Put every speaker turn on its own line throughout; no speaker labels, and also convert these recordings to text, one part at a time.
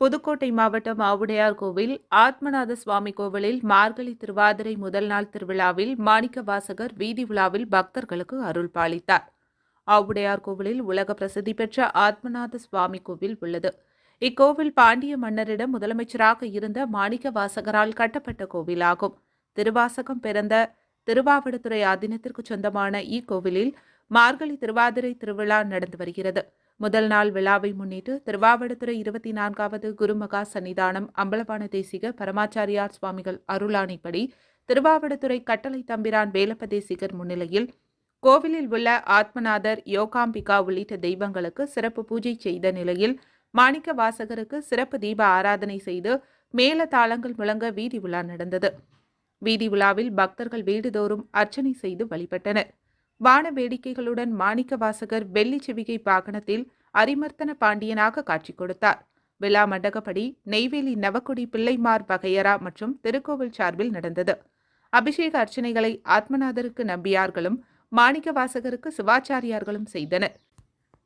புதுக்கோட்டை மாவட்டம் ஆவுடையார் கோவில் ஆத்மநாத சுவாமி கோவிலில் மார்கழி திருவாதிரை முதல் நாள் திருவிழாவில் மாணிக்க வாசகர் வீதி உலாவில் பக்தர்களுக்கு அருள் பாலித்தார். ஆவுடையார் கோவிலில் உலக பிரசித்தி பெற்ற ஆத்மநாத சுவாமி கோவில் உள்ளது. இக்கோவில் பாண்டிய மன்னரிடம் முதலமைச்சராக இருந்த மாணிக்க வாசகரால் கட்டப்பட்ட கோவிலாகும். திருவாசகம் பிறந்த திருவாவடுதுறை ஆதீனத்திற்கு சொந்தமான இக்கோவிலில் மார்கழி திருவாதிரை திருவிழா நடந்து வருகிறது. முதல் நாள் விழாவை முன்னிட்டு திருவாவடுதுறை இருபத்தி நான்காவது குருமகா சன்னிதானம் அம்பலபான தேசிக பரமாச்சாரியார் சுவாமிகள் அருளாணைப்படி திருவாவடுதுறை கட்டளை தம்பிரான் வேலப்ப தேசிகர் முன்னிலையில் கோவிலில் உள்ள ஆத்மநாதர் யோகாம்பிகா உள்ளிட்ட தெய்வங்களுக்கு சிறப்பு பூஜை செய்த நிலையில் மாணிக்க வாசகருக்கு சிறப்பு தீப ஆராதனை செய்து மேல தாளங்கள் முழங்க வீதி உலா நடந்தது. வீதி உலாவில் பக்தர்கள் வீடுதோறும் அர்ச்சனை செய்து வழிபட்டனர். வான வேடிக்கைகளுடன் மாணிக்க வாசகர் வெள்ளி செவிகை பாகனத்தில் அரிமர்த்தன பாண்டியனாக காட்சி கொடுத்தார். விழா மண்டகப்படி நெய்வேலி நவக்குடி பிள்ளைமார் வகையரா மற்றும் திருக்கோவில் சார்பில் நடந்தது. அபிஷேக அர்ச்சனைகளை ஆத்மநாதருக்கு நம்பியார்களும் மாணிக்க வாசகருக்கு சிவாச்சாரியார்களும் செய்தனர்.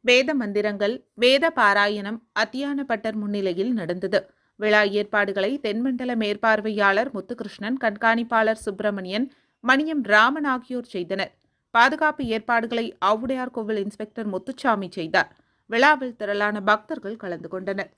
வேத மந்திரங்கள் வேத பாராயணம் அத்தியான பட்டர் முன்னிலையில் நடந்தது. விழா ஏற்பாடுகளை தென்மண்டல மேற்பார்வையாளர் முத்துகிருஷ்ணன் கண்காணிப்பாளர் சுப்பிரமணியன் மணியம் ராமன் ஆகியோர் செய்தனர். பாதுகாப்பு ஏற்பாடுகளை ஆவுடையார் கோவில் இன்ஸ்பெக்டர் முத்துச்சாமி செய்தார். விழாவில் திரளான பக்தர்கள் கலந்து கொண்டனர்.